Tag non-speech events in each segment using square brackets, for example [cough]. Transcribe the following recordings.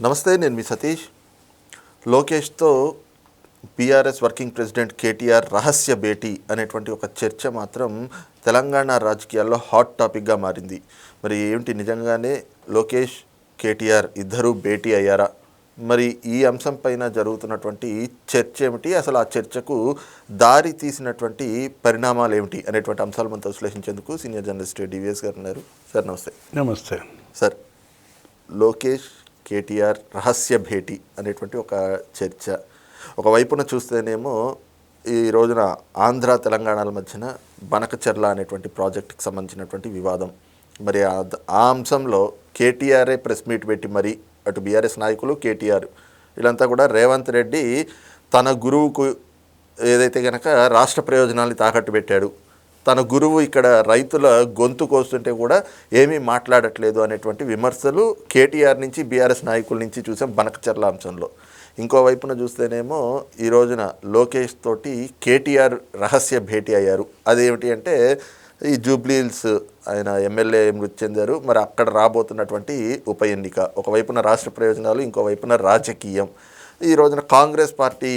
నమస్తే నేను మీ సతీష్. లోకేష్తో బీఆర్ఎస్ వర్కింగ్ ప్రెసిడెంట్ కేటీఆర్ రహస్య భేటీ అనేటువంటి ఒక చర్చ మాత్రం తెలంగాణ రాజకీయాల్లో హాట్ టాపిక్గా మారింది. మరి ఏమిటి? నిజంగానే లోకేష్ కేటీఆర్ ఇద్దరూ భేటీ అయ్యారా? మరి ఈ అంశం పైన జరుగుతున్నటువంటి చర్చ ఏమిటి? అసలు ఆ చర్చకు దారి తీసినటువంటి పరిణామాలు ఏమిటి? అనేటువంటి అంశాలు మనతో విశ్లేషించేందుకు సీనియర్ జర్నలిస్ట్ డివిఎస్ గారు ఉన్నారు. సార్ నమస్తే. నమస్తే. సార్ లోకేష్ కేటీఆర్ రహస్య భేటీ అనేటువంటి ఒక చర్చ. ఒకవైపున చూస్తేనేమో ఈ రోజున ఆంధ్ర తెలంగాణల మధ్యన బనకచెర్ల అనేటువంటి ప్రాజెక్టుకి సంబంధించినటువంటి వివాదం. మరి ఆ అంశంలో కేటీఆర్ఏ ప్రెస్ మీట్ పెట్టి మరి అటు బీఆర్ఎస్ నాయకులు కేటీఆర్ వీళ్ళంతా కూడా రేవంత్ రెడ్డి తన గురువుకు ఏదైతే కనుక రాష్ట్ర ప్రయోజనాల్ని తాకట్టు పెట్టాడు తన గురువు ఇక్కడ రైతుల గొంతు కోస్తుంటే కూడా ఏమీ మాట్లాడట్లేదు అనేటువంటి విమర్శలు కేటీఆర్ నుంచి బీఆర్ఎస్ నాయకుల నుంచి చూసాం బనకచర్ల అంశంలో. ఇంకోవైపున చూస్తేనేమో ఈ రోజున లోకేష్ తోటి కేటీఆర్ రహస్య భేటీ అయ్యారు. అదేమిటి అంటే ఈ జూబ్లీహిల్స్ ఆయన ఎమ్మెల్యే మృతి చెందారు. మరి అక్కడ రాబోతున్నటువంటి ఉప ఎన్నిక. ఒకవైపున రాష్ట్ర ప్రయోజనాలు ఇంకో వైపున రాజకీయం. ఈ రోజున కాంగ్రెస్ పార్టీ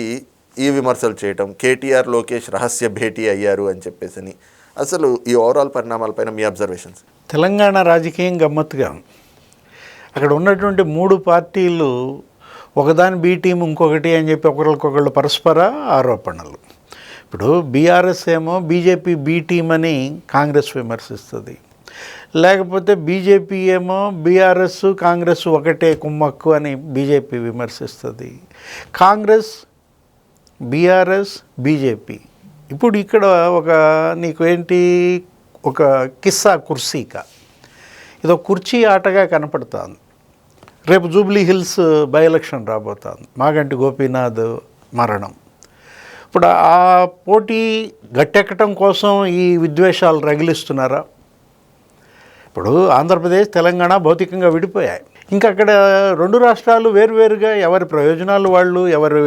ఈ విమర్శలు చేయటం కేటీఆర్ లోకేష్ రహస్య భేటీ అయ్యారు అని చెప్పేసి అసలు ఈ ఓవరాల్ పరిణామాలపైన మీ అబ్జర్వేషన్స్ తెలంగాణ రాజకీయం గమ్మత్తుగా అక్కడ ఉన్నటువంటి మూడు పార్టీలు ఒకదాని బి టీం ఇంకొకటి అని చెప్పి ఒకరికొకళ్ళు పరస్పర ఆరోపణలు. ఇప్పుడు బీఆర్ఎస్ ఏమో బీజేపీ బి టీం అని కాంగ్రెస్ విమర్శిస్తుంది. లేకపోతే బీజేపీ ఏమో బీఆర్ఎస్ కాంగ్రెస్ ఒకటే కుమ్మక్కు అని బీజేపీ విమర్శిస్తుంది. కాంగ్రెస్ బీఆర్ఎస్ బీజేపీ ఇప్పుడు ఇక్కడ ఒక నీకు ఏంటి ఒక కిస్సా కుర్సీక. ఇదో కుర్చీ ఆటగా కనపడుతుంది. రేపు జూబ్లీ హిల్స్ బై ఎలక్షన్ రాబోతుంది. మాగంటి గోపీనాథ్ మరణం. ఇప్పుడు ఆ పోటీ గట్టెక్కటం కోసం ఈ విద్వేషాలు రగిలిస్తున్నారా? ఇప్పుడు ఆంధ్రప్రదేశ్ తెలంగాణ భౌతికంగా విడిపోయాయి. ఇంకా అక్కడ రెండు రాష్ట్రాలు వేరువేరుగా ఎవరి ప్రయోజనాలు వాళ్ళు ఎవరి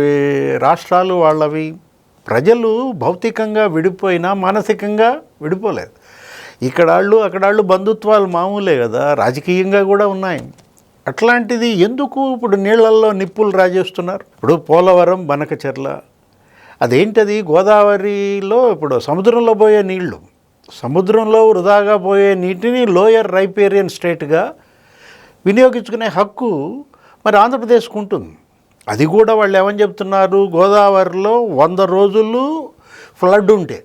రాష్ట్రాలు వాళ్ళవి? ప్రజలు భౌతికంగా విడిపోయినా మానసికంగా విడిపోలేదు. ఇక్కడ వాళ్ళు అక్కడ వాళ్ళు బంధుత్వాలు మామూలే కదా రాజకీయంగా కూడా ఉన్నాయి. అట్లాంటిది ఎందుకు ఇప్పుడు నీళ్ళల్లో నిప్పులు రాజేస్తున్నారు? ఇప్పుడు పోలవరం బనకచెర్ల. అదేంటది? గోదావరిలో ఇప్పుడు సముద్రంలో పోయే నీళ్ళు సముద్రంలో వృధాగా పోయే నీటిని లోయర్ రైపేరియన్ స్టేట్గా వినియోగించుకునే హక్కు మరి ఆంధ్రప్రదేశ్కు ఉంటుంది. అది కూడా వాళ్ళు ఏమని చెప్తున్నారు? గోదావరిలో వంద రోజులు ఫ్లడ్ ఉంటే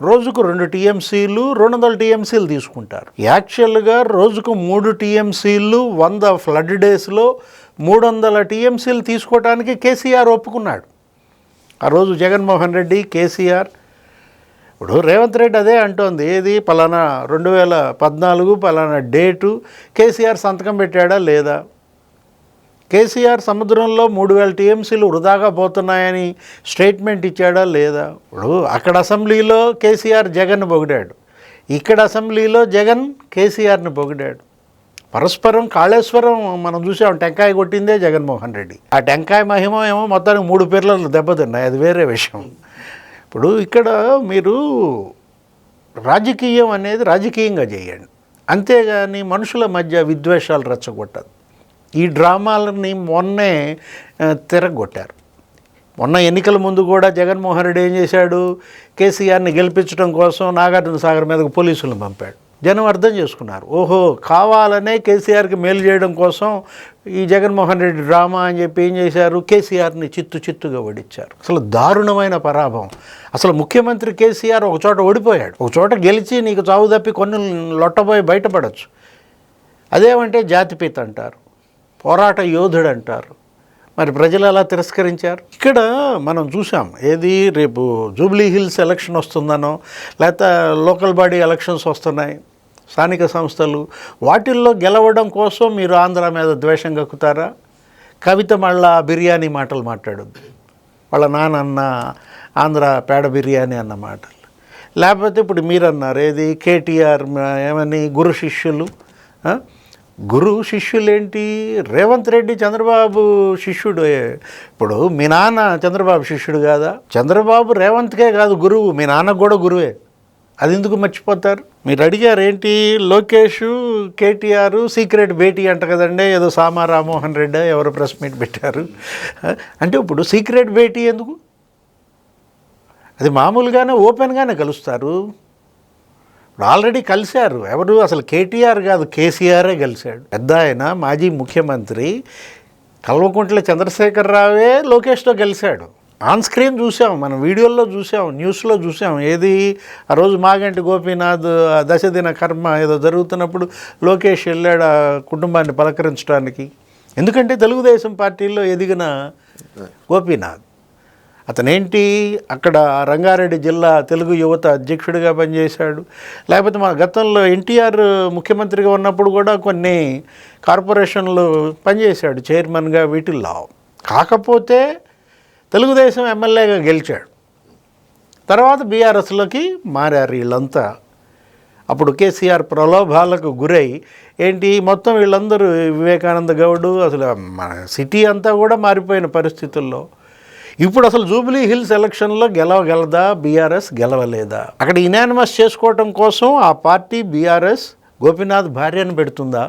రోజుకు రెండు టీఎంసీలు రెండు వందల టీఎంసీలు తీసుకుంటారు. యాక్చువల్గా రోజుకు మూడు టీఎంసీలు వంద ఫ్లడ్ డేస్లో మూడు వందల టీఎంసీలు తీసుకోవడానికి కేసీఆర్ ఒప్పుకున్నాడు. ఆ రోజు జగన్మోహన్ రెడ్డి కేసీఆర్ ఇప్పుడు రేవంత్ రెడ్డి అదే అంటోంది ఏది పలానా రెండు వేల పద్నాలుగు పలానా డేటు కేసీఆర్ సంతకం పెట్టాడా లేదా? కేసీఆర్ సముద్రంలో మూడు వేల టీఎంసీలు వృధాగా పోతున్నాయని స్టేట్మెంట్ ఇచ్చాడా లేదా? ఇప్పుడు అక్కడ అసెంబ్లీలో కేసీఆర్ జగన్ పొగిడాడు. ఇక్కడ అసెంబ్లీలో జగన్ కేసీఆర్ని పొగిడాడు. పరస్పరం కాళేశ్వరం మనం చూసాం టెంకాయ కొట్టిందే జగన్మోహన్ రెడ్డి. ఆ టెంకాయ మహిమ ఏమో మొత్తానికి మూడు పేర్లలో దెబ్బతిన్నాయి అది వేరే విషయం. ఇప్పుడు ఇక్కడ మీరు రాజకీయం అనేది రాజకీయంగా చేయండి. అంతేగాని మనుషుల మధ్య విద్వేషాలు రెచ్చగొట్టదు ఈ డ్రామాలని మొన్నే తిరగొట్టారు. మొన్న ఎన్నికల ముందు కూడా జగన్మోహన్ రెడ్డి ఏం చేశాడు? కేసీఆర్ని గెలిపించడం కోసం నాగార్జున సాగర్ మీదకు పోలీసులను పంపాడు. జనం అర్థం చేసుకున్నారు. ఓహో కావాలనే కేసీఆర్కి మేలు చేయడం కోసం ఈ జగన్మోహన్ రెడ్డి డ్రామా అని చెప్పి ఏం చేశారు? కేసీఆర్ని చిత్తు చిత్తుగా ఓడించారు. అసలు దారుణమైన పరాభవం. అసలు ముఖ్యమంత్రి కేసీఆర్ ఒక చోట ఓడిపోయాడు. ఒక చోట గెలిచి నీకు చావు తప్పి కొన్ని లొట్టబోయి బయటపడచ్చు. అదేమంటే జాతిపిత అంటారు. పోరాట యోధుడు అంటారు మరి ప్రజలు అలా తిరస్కరించారు? ఇక్కడ మనం చూసాం ఏది రేపు జూబ్లీ హిల్స్ ఎలక్షన్ వస్తుందనో లేకపోతే లోకల్ బాడీ ఎలక్షన్స్ వస్తున్నాయి స్థానిక సంస్థలు వాటిల్లో గెలవడం కోసం మీరు ఆంధ్ర మీద ద్వేషం కక్కుతారా? కవిత మళ్ళా బిర్యానీ మాటలు మాట్లాడద్దు. వాళ్ళ నాన్నన్న ఆంధ్ర పేడ బిర్యానీ అన్న మాటలు. లేకపోతే ఇప్పుడు మీరు అన్నారు ఏది కేటీఆర్ ఏమని గురు శిష్యులు గురు శిష్యులేంటి? రేవంత్ రెడ్డి చంద్రబాబు శిష్యుడు. ఇప్పుడు మీ నాన్న చంద్రబాబు శిష్యుడు కాదా? చంద్రబాబు రేవంత్కే కాదు గురువు. మీ నాన్నకు కూడా గురువే. అది ఎందుకు మర్చిపోతారు? మీరు అడిగారు ఏంటి లోకేష్ కేటీఆర్ సీక్రెట్ భేటీ అంట కదండి. ఏదో సామా రామ్మోహన్ రెడ్డి ఎవరో ప్రెస్ మీట్ పెట్టారు. అంటే ఇప్పుడు సీక్రెట్ భేటీ ఎందుకు? అది మామూలుగానే ఓపెన్గానే కలుస్తారు. ఇప్పుడు ఆల్రెడీ కలిశారు. ఎవరు? అసలు కేటీఆర్ కాదు కేసీఆరే కలిశాడు. పెద్ద ఆయన మాజీ ముఖ్యమంత్రి కల్వకుంట్ల చంద్రశేఖరరావే లోకేష్తో కలిశాడు. ఆన్ స్క్రీన్ చూసాం మనం వీడియోల్లో చూసాం న్యూస్లో చూసాం ఏది? ఆ రోజు మాగంటి గోపీనాథ్ ఆ దశదిన కర్మ ఏదో జరుగుతున్నప్పుడు లోకేష్ వెళ్ళాడు ఆ కుటుంబాన్ని పలకరించడానికి. ఎందుకంటే తెలుగుదేశం పార్టీలో ఎదిగిన గోపీనాథ్. అతనేంటి? అక్కడ రంగారెడ్డి జిల్లా తెలుగు యువత అధ్యక్షుడిగా పనిచేశాడు. లేకపోతే మా గతంలో ఎన్టీఆర్ ముఖ్యమంత్రిగా ఉన్నప్పుడు కూడా కొన్ని కార్పొరేషన్లు పనిచేశాడు చైర్మన్గా వీటిల్లో. కాకపోతే తెలుగుదేశం ఎమ్మెల్యేగా గెలిచాడు. తర్వాత బీఆర్ఎస్లోకి మారారు వీళ్ళంతా. అప్పుడు కేసీఆర్ ప్రలోభాలకు గురై ఏంటి మొత్తం వీళ్ళందరూ వివేకానంద గౌడు అసలు మన సిటీ అంతా కూడా మారిపోయిన పరిస్థితుల్లో. ఇప్పుడు అసలు జూబిలీ హిల్స్ ఎలక్షన్లో గెలవగలదా బీఆర్ఎస్ గెలవలేదా? అక్కడ ఇనానిమస్ చేసుకోవటం కోసం ఆ పార్టీ బీఆర్ఎస్ గోపీనాథ్ భార్యను పెడుతుందా?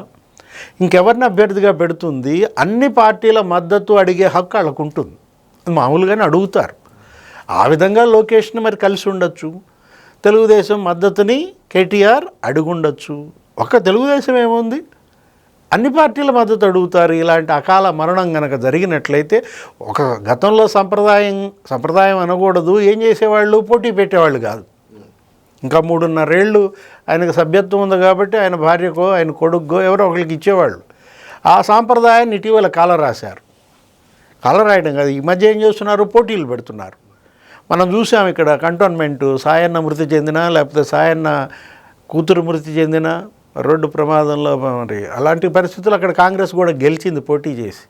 ఇంకెవరిని అభ్యర్థిగా పెడుతుంది? అన్ని పార్టీల మద్దతు అడిగే హక్కు వాళ్ళకు ఉంటుంది మామూలుగానే అడుగుతారు. ఆ విధంగా లోకేష్ని మరి కలిసి ఉండొచ్చు. తెలుగుదేశం మద్దతుని కేటీఆర్ అడుగుండొచ్చు. ఒక్క తెలుగుదేశం ఏముంది? అన్ని పార్టీల మద్దతు అడుగుతారు. ఇలాంటి అకాల మరణం కనుక జరిగినట్లయితే ఒక గతంలో సంప్రదాయం సంప్రదాయం అనకూడదు. ఏం చేసేవాళ్ళు? పోటీ పెట్టేవాళ్ళు కాదు. ఇంకా మూడున్నరేళ్ళు ఆయనకు సభ్యత్వం ఉంది కాబట్టి ఆయన భార్యకో ఆయన కొడుకో ఎవరో ఒకరికి ఇచ్చేవాళ్ళు. ఆ సాంప్రదాయాన్ని ఇటీవల కాల రాశారు. కాల రాయడం కాదు. ఈ మధ్య ఏం చేస్తున్నారు? పోటీలు పెడుతున్నారు. మనం చూసాం ఇక్కడ కంటోన్మెంటు. సాయన్న మృతి చెందిన లేకపోతే సాయన్న కూతురు మృతి చెందిన రోడ్డు ప్రమాదంలో మరి అలాంటి పరిస్థితులు అక్కడ కాంగ్రెస్ కూడా గెలిచింది పోటీ చేసి.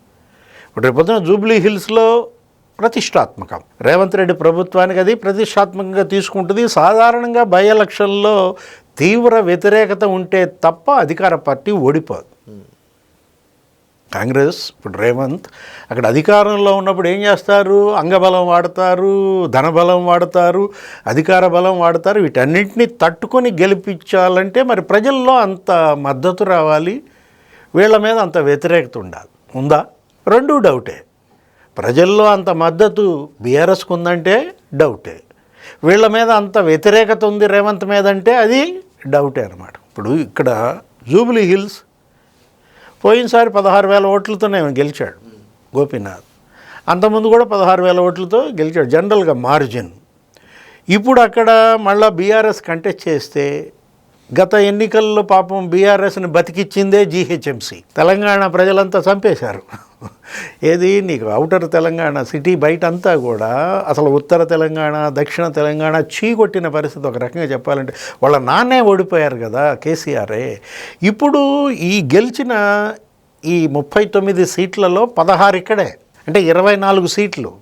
ఇప్పుడు రేపు జూబ్లీ హిల్స్లో ప్రతిష్టాత్మకం. రేవంత్ రెడ్డి ప్రభుత్వానికి అది ప్రతిష్టాత్మకంగా తీసుకుంటుంది. సాధారణంగా బై ఎలక్షన్లో తీవ్ర వ్యతిరేకత ఉంటే తప్ప అధికార పార్టీ ఓడిపోదు. కాంగ్రెస్ ఇప్పుడు రేవంత్ అక్కడ అధికారంలో ఉన్నప్పుడు ఏం చేస్తారు? అంగబలం వాడతారు ధనబలం వాడతారు అధికార బలం వాడతారు వీటన్నింటినీ తట్టుకొని గెలిపించాలంటే మరి ప్రజల్లో అంత మద్దతు రావాలి. వీళ్ళ మీద అంత వ్యతిరేకత ఉండాలి. ఉందా? రెండు డౌటే. ప్రజల్లో అంత మద్దతు బీఆర్ఎస్కి ఉందంటే డౌటే. వీళ్ళ మీద అంత వ్యతిరేకత ఉంది రేవంత్ మీద అంటే అది డౌటే అనమాట ఇప్పుడు ఇక్కడ జూబ్లీ హిల్స్ పోయినసారి పదహారు వేల ఓట్లతోనే గెలిచాడు గోపీనాథ్. అంతకుముందు కూడా పదహారు వేల ఓట్లతో గెలిచాడు జనరల్గా మార్జిన్. ఇప్పుడు అక్కడ మళ్ళా బీఆర్ఎస్ కంటెస్ట్ చేస్తే గత ఎన్నికల్లో పాపం బీఆర్ఎస్ని బతికిచ్చిందే జీహెచ్ఎంసీ. తెలంగాణ ప్రజలంతా చంపేశారు. ఏది నీకు అవుటర్ తెలంగాణ సిటీ బయట అంతా కూడా అసలు ఉత్తర తెలంగాణ దక్షిణ తెలంగాణ చీకొట్టిన పరిస్థితి ఒక రకంగా చెప్పాలంటే వాళ్ళ నాన్నే ఓడిపోయారు కదా కేసీఆరే. ఇప్పుడు ఈ గెలిచిన ఈ ముప్పై తొమ్మిది సీట్లలో పదహారు ఇక్కడే. అంటే ఇరవై నాలుగు సీట్లు.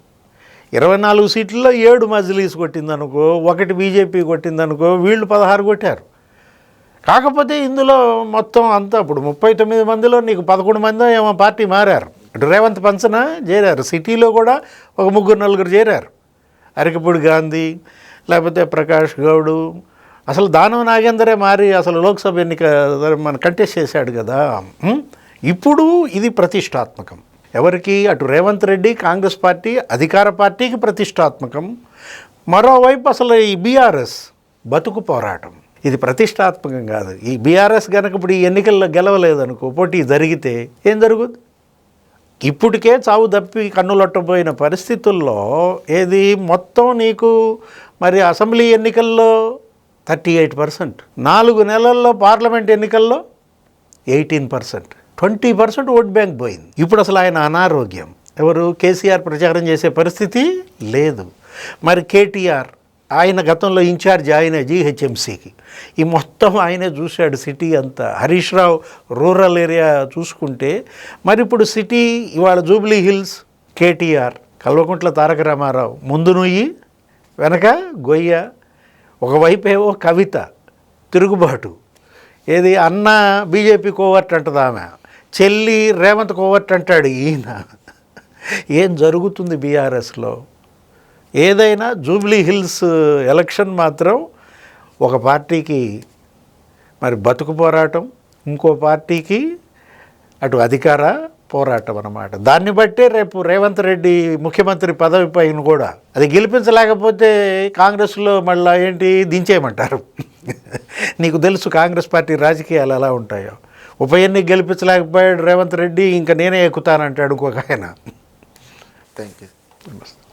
ఇరవై నాలుగు సీట్లలో ఏడు మజ్లీస్ కొట్టిందనుకో ఒకటి బీజేపీ కొట్టిందనుకో వీళ్ళు పదహారు కొట్టారు. కాకపోతే ఇందులో మొత్తం అంతా ఇప్పుడు ముప్పై తొమ్మిది మందిలో నీకు పదకొండు మంది ఏమో పార్టీ మారారు. అటు రేవంత్ పంచన చేరారు. సిటీలో కూడా ఒక ముగ్గురు నలుగురు చేరారు. అరకపూడి గాంధీ లేకపోతే ప్రకాష్ గౌడు. అసలు దానవ నాగేందరే మారి అసలు లోక్సభ ఎన్నిక మన కంటెస్ట్ చేశాడు కదా. ఇప్పుడు ఇది ప్రతిష్టాత్మకం. ఎవరికి? అటు రేవంత్ రెడ్డి కాంగ్రెస్ పార్టీ అధికార పార్టీకి ప్రతిష్టాత్మకం. మరోవైపు అసలు ఈ బీఆర్ఎస్ బతుకు పోరాటం. ఇది ప్రతిష్టాత్మకం కాదు. ఈ బీఆర్ఎస్ కనుక ఇప్పుడు ఈ ఎన్నికల్లో గెలవలేదనుకో పోటీ జరిగితే ఏం జరుగుద్ది? ఇప్పటికే చావు తప్పి కన్నులొట్టబోయిన పరిస్థితుల్లో ఏది మొత్తం నీకు మరి అసెంబ్లీ ఎన్నికల్లో థర్టీ ఎయిట్ పర్సెంట్. నాలుగు నెలల్లో పార్లమెంట్ ఎన్నికల్లో eighteen percent. Twenty percent vote bank పోయింది. ఇప్పుడు అసలు ఆయన అనారోగ్యం. ఎవరు కేసీఆర్ ప్రచారం చేసే పరిస్థితి లేదు. మరి కేటీఆర్ ఆయన గతంలో ఇన్ఛార్జ్ ఆయన జీహెచ్ఎంసీకి. ఈ మొత్తం ఆయనే చూశాడు సిటీ అంతా. హరీష్ రావు రూరల్ ఏరియా చూసుకుంటే మరి ఇప్పుడు సిటీ ఇవాళ జూబ్లీ హిల్స్ కేటీఆర్ కల్వకుంట్ల తారక రామారావు ముందు నుయ్యి వెనక గొయ్య ఒకవైపేవో కవిత తిరుగుబాటు. ఏది అన్న బీజేపీ కోవర్ట్ అంటది ఆమె? చెల్లి రేవంత్ కోవర్ట్ అంటాడు ఈయన. ఏం జరుగుతుంది బీఆర్ఎస్లో? ఏదైనా జూబ్లీ హిల్స్ ఎలక్షన్ మాత్రం ఒక పార్టీకి మరి బతుకు పోరాటం ఇంకో పార్టీకి అటు అధికార పోరాటం అన్నమాట. దాన్ని బట్టే రేపు రేవంత్ రెడ్డి ముఖ్యమంత్రి పదవి పైన కూడా అది గెలిపించలేకపోతే కాంగ్రెస్లో మళ్ళీ ఏంటి దించేయమంటారు. [laughs] నీకు తెలుసు కాంగ్రెస్ పార్టీ రాజకీయాలు ఎలా ఉంటాయో. ఉప ఎన్నిక గెలిపించలేకపోయాడు రేవంత్ రెడ్డి ఇంకా నేనే ఎక్కుతానంటాడు ఇంకొక ఆయన. Thank you